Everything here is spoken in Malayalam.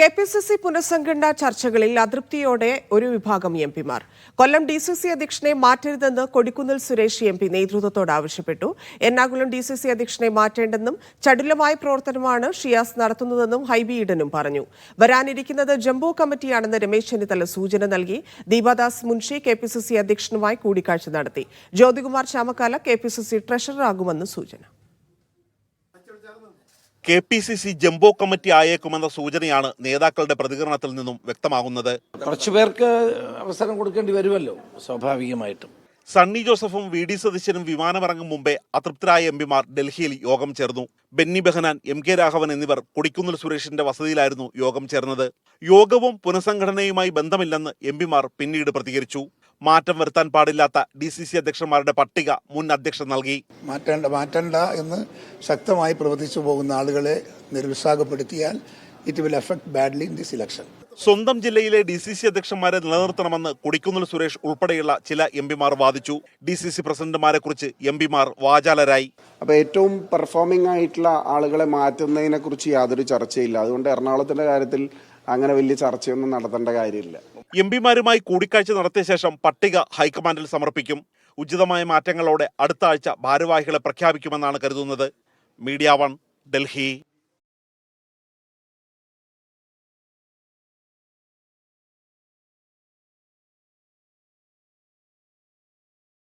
കെ പി സി സി പുനഃസംഘടനാ ചർച്ചകളിൽ അതൃപ്തിയോടെ ഒരു വിഭാഗം എം പിമാർ. കൊല്ലം ഡി സി സി അധ്യക്ഷനെ മാറ്റരുതെന്ന് കൊടിക്കുന്നിൽ സുരേഷ് എം പി നേതൃത്വത്തോട് ആവശ്യപ്പെട്ടു. എറണാകുളം ഡി സി സി അധ്യക്ഷനെ മാറ്റേണ്ടെന്നും ചടുലമായ പ്രവർത്തനമാണ് ഷിയാസ് നടത്തുന്നതെന്നും ഹൈബി ഈഡനും പറഞ്ഞു. വരാനിരിക്കുന്നത് ജംബോ കമ്മിറ്റിയാണെന്ന് രമേശ് ചെന്നിത്തല സൂചന നൽകി. Deepa Das Munshi K P C C അധ്യക്ഷനുമായി കൂടിക്കാഴ്ച നടത്തി. Jyothikumar Chamakkala K P C C ട്രഷററാകുമെന്ന് സൂചന. K P C C jumbo committee ആയേക്കുമെന്ന സൂചനയാണ് നേതാക്കളുടെ പ്രതികരണത്തിൽ നിന്നും വ്യക്തമാകുന്നത്. കുറച്ചു പേർക്ക് അവസരം കൊടുക്കേണ്ടി വരുമല്ലോ സ്വാഭാവികമായിട്ടും. സണ്ണി ജോസഫും വി ഡി സതീശനും വിമാനമിറങ്ങും മുമ്പേ അതൃപ്തരായ എം പിമാർ ഡൽഹിയിൽ യോഗം ചേർന്നു. ബെന്നി ബെഹനാൻ എം കെ രാഘവൻ എന്നിവർ കൊടിക്കുന്നിൽ സുരേഷിന്റെ വസതിയിലായിരുന്നു യോഗം ചേർന്നത്. യോഗവും പുനഃസംഘടനയുമായി ബന്ധമില്ലെന്ന് എം പിമാർ പിന്നീട് പ്രതികരിച്ചു. മാറ്റം വരുത്താൻ പാടില്ലാത്ത ഡി സി സി അധ്യക്ഷന്മാരുടെ പട്ടിക മുൻ അധ്യക്ഷൻ നൽകി. മാറ്റേണ്ട മാറ്റണ്ട എന്ന് ശക്തമായി പ്രവർത്തിച്ചു പോകുന്ന ആളുകളെ നിരുത്സാഹപ്പെടുത്തിയാൽ it will effect badly in this election സ്വന്തം ജില്ലയിലെ ഡി സി സി അധ്യക്ഷന്മാരെ നിലനിർത്തണമെന്ന് കൊടിക്കുന്നിൽ സുരേഷ് ഉൾപ്പെടെയുള്ള ചില എം പിമാർ വാദിച്ചു. ഡി സി സി പ്രസിഡന്റുമാരെ കുറിച്ച് എം പിമാർ വാചാലരായി. അപ്പൊ ഏറ്റവും പെർഫോമിംഗ് ആയിട്ടുള്ള ആളുകളെ മാറ്റുന്നതിനെ കുറിച്ച് യാതൊരു ചർച്ചയില്ല. അതുകൊണ്ട് എറണാകുളത്തിന്റെ കാര്യത്തിൽ അങ്ങനെ വലിയ ചർച്ചയൊന്നും നടത്തേണ്ട കാര്യമില്ല. എം പിമാരുമായി കൂടിക്കാഴ്ച നടത്തിയ ശേഷം പട്ടിക ഹൈക്കമാൻഡിൽ സമർപ്പിക്കും. ഉചിതമായ മാറ്റങ്ങളോടെ അടുത്ത ആഴ്ച ഭാരവാഹികളെ പ്രഖ്യാപിക്കുമെന്നാണ് കരുതുന്നത്. Media One Delhi.